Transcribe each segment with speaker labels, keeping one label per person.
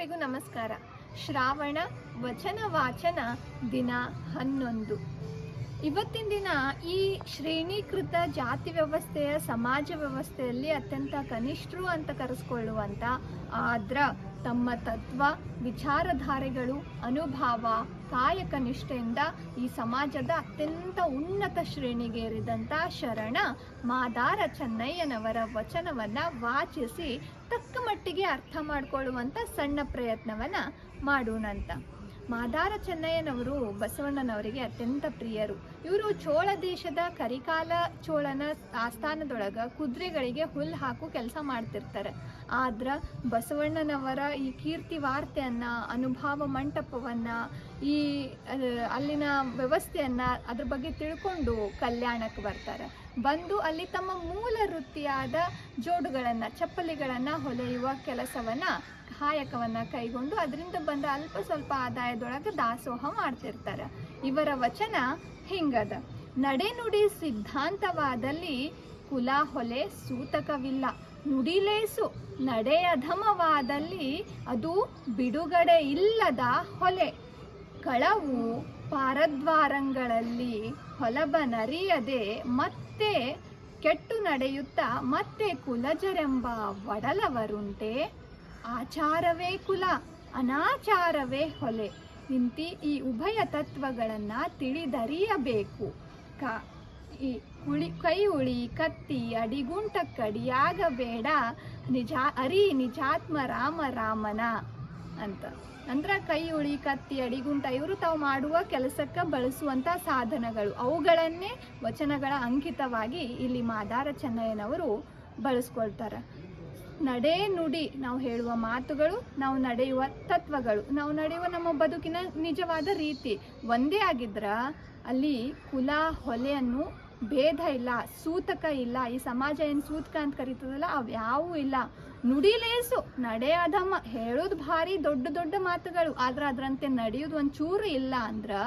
Speaker 1: ಎಲ್ರಿಗೂ ನಮಸ್ಕಾರ. ಶ್ರಾವಣ ವಚನ ವಾಚನ ದಿನ ಹನ್ನೊಂದು. ಇವತ್ತಿನ ದಿನ ಈ ಶ್ರೇಣೀಕೃತ ಜಾತಿ ವ್ಯವಸ್ಥೆಯ ಸಮಾಜ ವ್ಯವಸ್ಥೆಯಲ್ಲಿ ಅತ್ಯಂತ ಕನಿಷ್ಠರು ಅಂತ ಕರೆಸ್ಕೊಳ್ಳುವಂಥ ಆದ್ರ ತಮ್ಮ ತತ್ವ, ವಿಚಾರಧಾರೆಗಳು, ಅನುಭವ ಕಾಯಕ ನಿಷ್ಠೆಯಿಂದ ಈ ಸಮಾಜದ ಅತ್ಯಂತ ಉನ್ನತ ಶ್ರೇಣಿಗೇರಿದಂಥ ಶರಣ ಮಾದಾರ ಚೆನ್ನಯ್ಯನವರ ವಚನವನ್ನ ವಾಚಿಸಿ ತಕ್ಕ ಮಟ್ಟಿಗೆ ಅರ್ಥ ಮಾಡಿಕೊಳ್ಳುವಂಥ ಸಣ್ಣ ಪ್ರಯತ್ನವನ್ನ ಮಾಡೋಣಂತ. ಮಾದಾರ ಚೆನ್ನಯ್ಯನವರು ಬಸವಣ್ಣನವರಿಗೆ ಅತ್ಯಂತ ಪ್ರಿಯರು. ಇವರು ಚೋಳ ದೇಶದ ಕರಿಕಾಲ ಚೋಳನ ಆಸ್ಥಾನದೊಳಗ ಕುದುರೆಗಳಿಗೆ ಹುಲ್ಲು ಹಾಕು ಕೆಲಸ ಮಾಡ್ತಿರ್ತಾರೆ. ಆದ್ರ ಬಸವಣ್ಣನವರ ಈ ಕೀರ್ತಿ ವಾರ್ತೆಯನ್ನ, ಅನುಭವ ಮಂಟಪವನ್ನ, ಈ ಅಲ್ಲಿನ ವ್ಯವಸ್ಥೆಯನ್ನ ಅದ್ರ ಬಗ್ಗೆ ತಿಳ್ಕೊಂಡು ಕಲ್ಯಾಣಕ್ಕೆ ಬರ್ತಾರೆ. ಬಂದು ಅಲ್ಲಿ ತಮ್ಮ ಮೂಲ ವೃತ್ತಿಯಾದ ಜೋಡುಗಳನ್ನ, ಚಪ್ಪಲಿಗಳನ್ನ ಹೊಲೆಯುವ ಕೆಲಸವನ್ನ ಕಾಯಕವನ್ನ ಕೈಗೊಂಡು ಅದರಿಂದ ಬಂದ ಅಲ್ಪ ಸ್ವಲ್ಪ ಆದಾಯದೊಳಗೆ ದಾಸೋಹ ಮಾಡ್ತಿರ್ತಾರೆ. ಇವರ ವಚನ ಹಿಂಗದ. ನಡೆನುಡಿ ಸಿದ್ಧಾಂತವಾದಲ್ಲಿ ಕುಲ ಹೊಲೆ ಸೂತಕವಿಲ್ಲ. ನುಡಿಲೇಸು ನಡೆ ಅಧಮವಾದಲ್ಲಿ ಅದು ಬಿಡುಗಡೆ ಇಲ್ಲದ ಹೊಲೆ. ಕಳವು ಪಾರದ್ವಾರಂಗಳಲ್ಲಿ ಹೊಲಬನರಿಯದೆ ಮತ್ತೆ ಕೆಟ್ಟು ನಡೆಯುತ್ತಾ ಮತ್ತೆ ಕುಲಜರೆಂಬ ಒಡಲವರುಂಟೆ. ಆಚಾರವೇ ಕುಲ, ಅನಾಚಾರವೇ ಹೊಲೆ. ಇಂತಿ ಈ ಉಭಯ ತತ್ವಗಳನ್ನು ತಿಳಿದರಿಯಬೇಕು. ಕ, ಈ ಉಳಿ ಕೈ ಉಳಿ ಕತ್ತಿ ಅಡಿಗುಂಟಕ್ಕಡಿಯಾಗಬೇಡ ನಿಜ, ಅರಿ ನಿಜಾತ್ಮ, ರಾಮ, ರಾಮನ ಅಂತ. ಅಂದ್ರೆ ಕೈ ಉಳಿ ಕತ್ತಿ, ಅಡಿಗುಂಟ, ಇವರು ತಾವು ಮಾಡುವ ಕೆಲಸಕ್ಕೆ ಬಳಸುವಂತ ಸಾಧನಗಳು. ಅವುಗಳನ್ನೇ ವಚನಗಳ ಅಂಕಿತವಾಗಿ ಇಲ್ಲಿ ಮಾದಾರ ಚೆನ್ನಯ್ಯನವರು ಬಳಸ್ಕೊಳ್ತಾರೆ. ನಡೆ ನುಡಿ ನಾವು ಹೇಳುವ ಮಾತುಗಳು, ನಾವು ನಡೆಯುವ ತತ್ವಗಳು, ನಾವು ನಡೆಯುವ ನಮ್ಮ ಬದುಕಿನ ನಿಜವಾದ ರೀತಿ. ಒಂದೇ ಆಗಿದ್ರ ಅಲ್ಲಿ ಕುಲ, ಹೊಲೆಯನ್ನು ಭೇದ ಇಲ್ಲ, ಸೂತಕ ಇಲ್ಲ, ಈ ಸಮಾಜ ಏನು ಸೂತಕ ಅಂತ ಕರೀತದಲ್ಲ, ಅವು ಯಾವೂ ಇಲ್ಲ. ನುಡಿಲೇಸು, ನಡೆ ಅಧಮ ಹೇಳೋದು ಭಾರಿ ದೊಡ್ಡ ದೊಡ್ಡ ಮಾತುಗಳು, ಆದ್ರೆ ಅದರಂತೆ ನಡೆಯೋದು ಚೂರು ಇಲ್ಲ ಅಂದ್ರೆ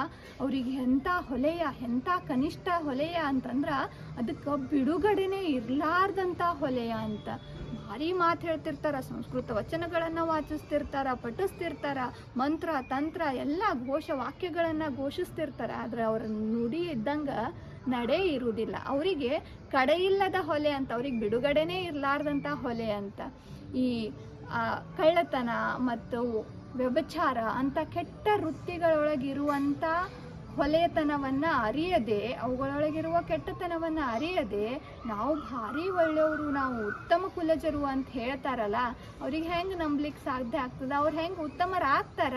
Speaker 1: ಅವ್ರಿಗೆ ಎಂಥ ಹೊಲೆಯ ಎಂಥ ಕನಿಷ್ಠ ಹೊಲೆಯ ಅಂತಂದ್ರೆ ಅದಕ್ಕೆ ಬಿಡುಗಡೆನೇ ಇರಲಾರ್ದಂಥ ಹೊಲೆಯ ಅಂತ. ಭಾರಿ ಮಾತು ಹೇಳ್ತಿರ್ತಾರ, ಸಂಸ್ಕೃತ ವಚನಗಳನ್ನು ವಾಚಿಸ್ತಿರ್ತಾರ, ಪಠಿಸ್ತಿರ್ತಾರ, ಮಂತ್ರ, ತಂತ್ರ, ಎಲ್ಲ ಘೋಷ ವಾಕ್ಯಗಳನ್ನು ಘೋಷಿಸ್ತಿರ್ತಾರ, ಆದ್ರೆ ಅವ್ರ ನುಡಿ ಇದ್ದಂಗ ನಡೆ ಇರುವುದಿಲ್ಲ. ಅವರಿಗೆ ಕಡೆಯಿಲ್ಲದ ಹೊಲೆ ಅಂತ, ಅವ್ರಿಗೆ ಬಿಡುಗಡೆನೇ ಇರಲಾರ್ದಂಥ ಹೊಲೆ ಅಂತ, ಈ ಕಳ್ಳತನ ಮತ್ತು ವ್ಯಭಚಾರ ಅಂತ ಕೆಟ್ಟ ವೃತ್ತಿಗಳೊಳಗಿರುವಂಥ ಹೊಲೆತನವನ್ನ ಅರಿಯದೆ, ಅವುಗಳೊಳಗಿರುವ ಕೆಟ್ಟತನವನ್ನ ಅರಿಯದೆ, ನಾವು ಭಾರಿ ಒಳ್ಳೆಯವರು, ನಾವು ಉತ್ತಮ ಕುಲಜರು ಅಂತ ಹೇಳ್ತಾರಲ್ಲ, ಅವ್ರಿಗೆ ಹೆಂಗೆ ನಂಬ್ಲಿಕ್ಕೆ ಸಾಧ್ಯ ಆಗ್ತದ? ಅವ್ರು ಹೆಂಗೆ ಉತ್ತಮರಾಗ್ತಾರ?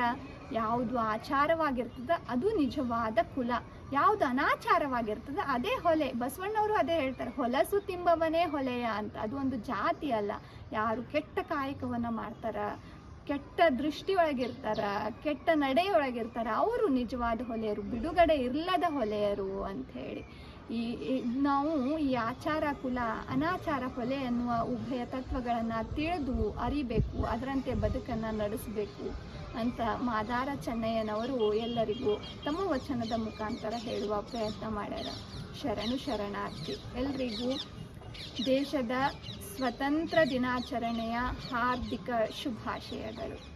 Speaker 1: ಯಾವುದು ಆಚಾರವಾಗಿರ್ತದ, ಅದು ನಿಜವಾದ ಕುಲ. ಯಾವುದು ಅನಾಚಾರವಾಗಿರ್ತದ, ಅದೇ ಹೊಲೆ. ಬಸವಣ್ಣವರು ಅದೇ ಹೇಳ್ತಾರೆ, ಹೊಲಸು ತಿಂಬವನೇ ಹೊಲೆಯ ಅಂತ. ಅದು ಒಂದು ಜಾತಿ ಅಲ್ಲ. ಯಾರು ಕೆಟ್ಟ ಕಾಯಕವನ್ನು ಮಾಡ್ತಾರ, ಕೆಟ್ಟ ದೃಷ್ಟಿ ದೃಷ್ಟಿಯೊಳಗಿರ್ತಾರ, ಕೆಟ್ಟ ನಡೆಯೊಳಗಿರ್ತಾರ, ಅವರು ನಿಜವಾದ ಹೊಲೆಯರು, ಬಿಡುಗಡೆ ಇಲ್ಲದ ಹೊಲೆಯರು ಅಂತ ಹೇಳಿ. ಈ ನಾವು ಈ ಆಚಾರ ಕುಲ, ಅನಾಚಾರ ಕೊಲೆ ಅನ್ನುವ ಉಭಯ ತತ್ವಗಳನ್ನು ತಿಳಿದು ಅರಿಬೇಕು, ಅದರಂತೆ ಬದುಕನ್ನು ನಡೆಸಬೇಕು ಅಂತ ಮಾದಾರ ಚೆನ್ನಯ್ಯನವರು ಎಲ್ಲರಿಗೂ ತಮ್ಮ ವಚನದ ಮುಖಾಂತರ ಹೇಳುವ ಪ್ರಯತ್ನ ಮಾಡ್ಯಾರ. ಶರಣು ಶರಣಾರ್ಥಿ, ಎಲ್ರಿಗೂ ದೇಶದ ಸ್ವತಂತ್ರ ದಿನಾಚರಣೆಯ ಹಾರ್ದಿಕ ಶುಭಾಶಯಗಳು.